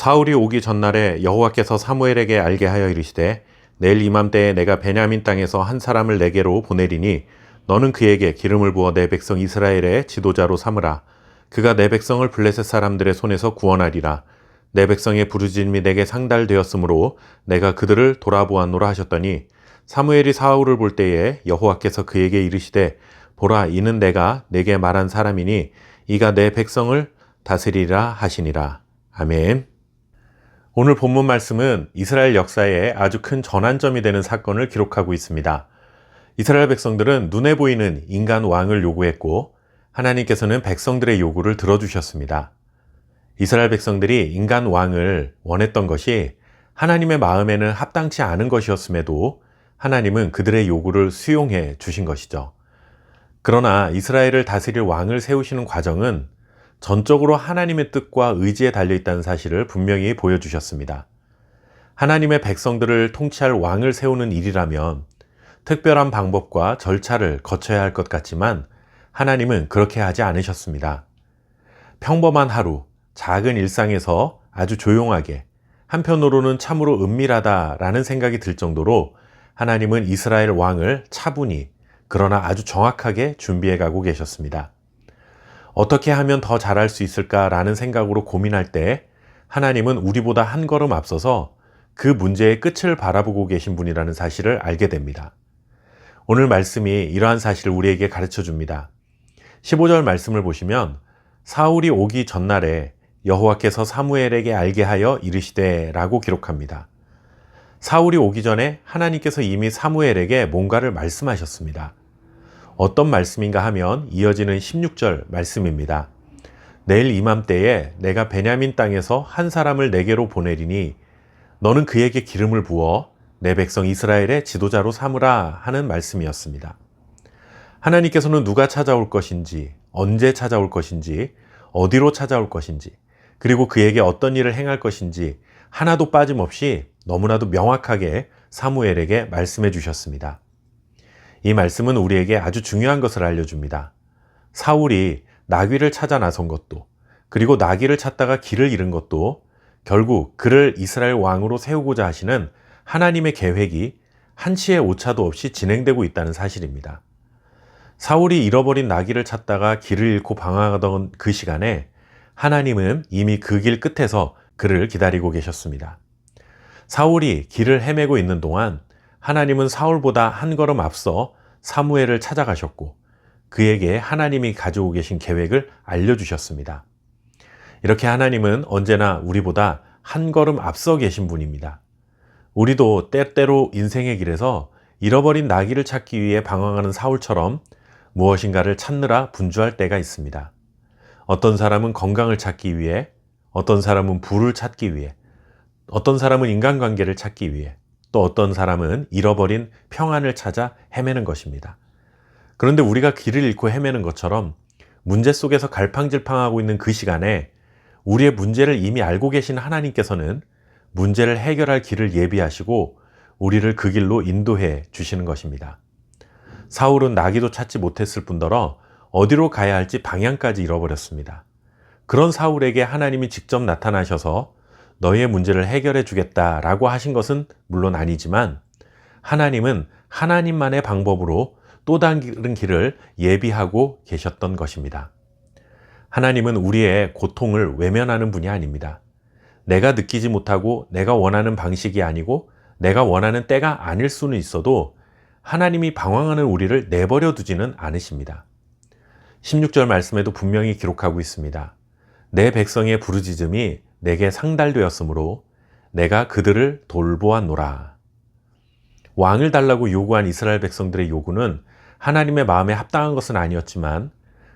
사울이 오기 전날에 여호와께서 사무엘에게 알게 하여 이르시되 내일 이맘때에 내가 베냐민 땅에서 한 사람을 내게로 보내리니 너는 그에게 기름을 부어 내 백성 이스라엘의 지도자로 삼으라. 그가 내 백성을 블레셋 사람들의 손에서 구원하리라. 내 백성의 부르짖음이 내게 상달되었으므로 내가 그들을 돌아보았노라 하셨더니 사무엘이 사울을 볼 때에 여호와께서 그에게 이르시되 보라 이는 내가 내게 말한 사람이니 이가 내 백성을 다스리라 하시니라. 아멘. 오늘 본문 말씀은 이스라엘 역사에 아주 큰 전환점이 되는 사건을 기록하고 있습니다. 이스라엘 백성들은 눈에 보이는 인간 왕을 요구했고 하나님께서는 백성들의 요구를 들어주셨습니다. 이스라엘 백성들이 인간 왕을 원했던 것이 하나님의 마음에는 합당치 않은 것이었음에도 하나님은 그들의 요구를 수용해 주신 것이죠. 그러나 이스라엘을 다스릴 왕을 세우시는 과정은 전적으로 하나님의 뜻과 의지에 달려 있다는 사실을 분명히 보여주셨습니다. 하나님의 백성들을 통치할 왕을 세우는 일이라면 특별한 방법과 절차를 거쳐야 할 것 같지만 하나님은 그렇게 하지 않으셨습니다. 평범한 하루, 작은 일상에서 아주 조용하게 한편으로는 참으로 은밀하다라는 생각이 들 정도로 하나님은 이스라엘 왕을 차분히 그러나 아주 정확하게 준비해 가고 계셨습니다. 어떻게 하면 더 잘할 수 있을까라는 생각으로 고민할 때 하나님은 우리보다 한 걸음 앞서서 그 문제의 끝을 바라보고 계신 분이라는 사실을 알게 됩니다. 오늘 말씀이 이러한 사실을 우리에게 가르쳐 줍니다. 15절 말씀을 보시면 사울이 오기 전날에 여호와께서 사무엘에게 알게 하여 이르시되 라고 기록합니다. 사울이 오기 전에 하나님께서 이미 사무엘에게 뭔가를 말씀하셨습니다. 어떤 말씀인가 하면 이어지는 16절 말씀입니다. 내일 이맘때에 내가 베냐민 땅에서 한 사람을 내게로 보내리니 너는 그에게 기름을 부어 내 백성 이스라엘의 지도자로 삼으라 하는 말씀이었습니다. 하나님께서는 누가 찾아올 것인지, 언제 찾아올 것인지, 어디로 찾아올 것인지, 그리고 그에게 어떤 일을 행할 것인지 하나도 빠짐없이 너무나도 명확하게 사무엘에게 말씀해 주셨습니다. 이 말씀은 우리에게 아주 중요한 것을 알려줍니다. 사울이 나귀를 찾아 나선 것도, 그리고 나귀를 찾다가 길을 잃은 것도 결국 그를 이스라엘 왕으로 세우고자 하시는 하나님의 계획이 한치의 오차도 없이 진행되고 있다는 사실입니다. 사울이 잃어버린 나귀를 찾다가 길을 잃고 방황하던 그 시간에 하나님은 이미 그 길 끝에서 그를 기다리고 계셨습니다. 사울이 길을 헤매고 있는 동안 하나님은 사울보다 한 걸음 앞서 사무엘을 찾아가셨고 그에게 하나님이 가지고 계신 계획을 알려주셨습니다. 이렇게 하나님은 언제나 우리보다 한 걸음 앞서 계신 분입니다. 우리도 때때로 인생의 길에서 잃어버린 나귀를 찾기 위해 방황하는 사울처럼 무엇인가를 찾느라 분주할 때가 있습니다. 어떤 사람은 건강을 찾기 위해, 어떤 사람은 부를 찾기 위해, 어떤 사람은 인간관계를 찾기 위해, 또 어떤 사람은 잃어버린 평안을 찾아 헤매는 것입니다. 그런데 우리가 길을 잃고 헤매는 것처럼 문제 속에서 갈팡질팡하고 있는 그 시간에 우리의 문제를 이미 알고 계신 하나님께서는 문제를 해결할 길을 예비하시고 우리를 그 길로 인도해 주시는 것입니다. 사울은 나기도 찾지 못했을 뿐더러 어디로 가야 할지 방향까지 잃어버렸습니다. 그런 사울에게 하나님이 직접 나타나셔서 너희의 문제를 해결해 주겠다라고 하신 것은 물론 아니지만 하나님은 하나님만의 방법으로 또 다른 길을 예비하고 계셨던 것입니다. 하나님은 우리의 고통을 외면하는 분이 아닙니다. 내가 느끼지 못하고 내가 원하는 방식이 아니고 내가 원하는 때가 아닐 수는 있어도 하나님이 방황하는 우리를 내버려 두지는 않으십니다. 16절 말씀에도 분명히 기록하고 있습니다. 내 백성의 부르짖음이 내게 상달되었으므로 내가 그들을 돌보았노라. 왕을 달라고 요구한 이스라엘 백성들의 요구는 하나님의 마음에 합당한 것은 아니었지만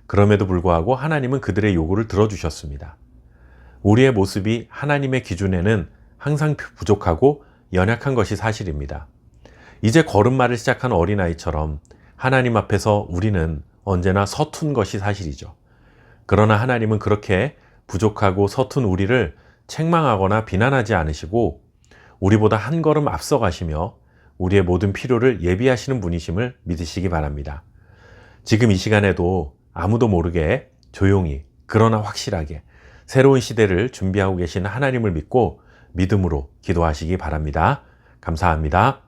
그럼에도 불구하고 하나님은 그들의 요구를 들어주셨습니다. 우리의 모습이 하나님의 기준에는 항상 부족하고 연약한 것이 사실입니다. 이제 걸음마를 시작한 어린아이처럼 하나님 앞에서 우리는 언제나 서툰 것이 사실이죠. 그러나 하나님은 그렇게 부족하고 서툰 우리를 책망하거나 비난하지 않으시고 우리보다 한 걸음 앞서 가시며 우리의 모든 필요를 예비하시는 분이심을 믿으시기 바랍니다. 지금 이 시간에도 아무도 모르게 조용히 그러나 확실하게 새로운 시대를 준비하고 계신 하나님을 믿고 믿음으로 기도하시기 바랍니다. 감사합니다.